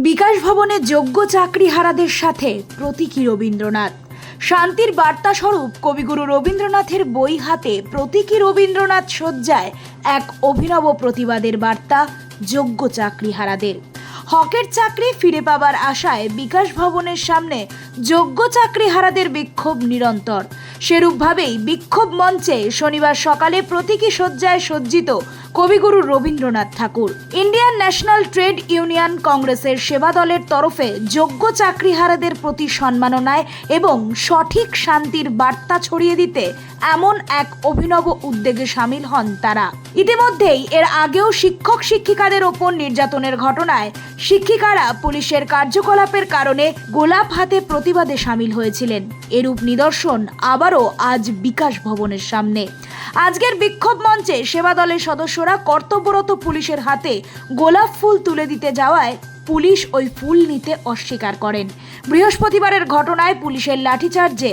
বিকাশ ভবনে যোগ্য চাকরিহারাদের সাথে প্রতীকী রবীন্দ্রনাথ। শান্তির বার্তা স্বরূপ কবিগুরু রবীন্দ্রনাথের বই হাতে প্রতীকী রবীন্দ্রনাথ শয্যায় এক অভিনব প্রতিবাদের বার্তা, যোগ্য চাকরিহারাদের। হকের চাকরি ফিরে পাবার আশায় বিকাশ ভবনের সামনে যোগ্য চাকরিহারাদের বিক্ষোভ নিরন্তর। সেরূপভাবেই বিক্ষোভ মঞ্চে শনিবার সকালে প্রতীকী শয্যায় সজ্জিত কবিগুরু Rabindranath Thakur. Indian national trade union কংগ্রেসের সেবা দলের তরফে যোগ্য চাকরিহারাদের প্রতি সম্মাননায় এবং সঠিক শান্তির বার্তা ছড়িয়ে দিতে এমন এক অভিনব উদ্যোগে সামিল হন তারা। ইতিমধ্যেই এর আগেও শিক্ষক শিক্ষিকাদের ওপর নির্যাতনের ঘটনায় শিক্ষিকারা পুলিশের কার্যকলাপের কারণে গোলাপ হাতে প্রতিবাদে সামিল হয়েছিলেন। এরূপ নিদর্শন আবারও আজ বিকাশ ভবনের সামনে। আজকের বিক্ষোভ মঞ্চে সেবা দলের সদস্যরা কর্তব্যরত পুলিশের হাতে গোলাপ ফুল তুলে দিতে যাওয়ায় পুলিশ ওই ফুল নিতে অস্বীকার করেন। বৃহস্পতিবারের ঘটনায় পুলিশের লাঠিচার্জে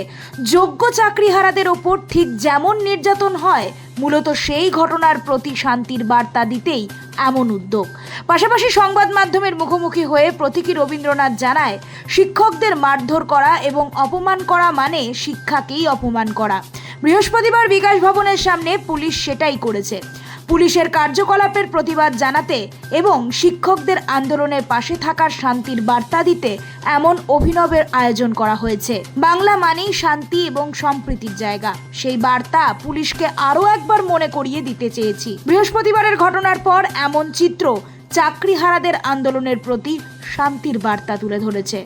যোগ্য চাকরিহারাদের ওপর ঠিক যেমন নির্যাতন হয়, মূলত সেই ঘটনার প্রতি শান্তির বার্তা দিতেই এমন উদ্যোগ। পাশাপাশি সংবাদ মাধ্যমের মুখোমুখি হয়ে প্রতীকী রবীন্দ্রনাথ জানায়, শিক্ষকদের মারধর করা এবং অপমান করা মানে শিক্ষাকেই অপমান করা। বৃহস্পতিবার বিকাশ ভবনের সামনে পুলিশ সেটাই করেছে। পুলিশের কার্যকলাপের প্রতিবাদ জানাতে এবং শিক্ষকদের আন্দোলনের পাশে থাকার শান্তির বার্তা দিতে এমন অভিনবের আয়োজন করা হয়েছে। বাংলা মানেই শান্তি এবং সম্প্রীতির জায়গা। সেই বার্তা পুলিশকে আরও একবার মনে করিয়ে দিতে চেয়েছি। বৃহস্পতিবারের ঘটনার পর এমন চিত্র চাকরিহারাদের আন্দোলনের প্রতি শান্তির বার্তা তুলে ধরেছে।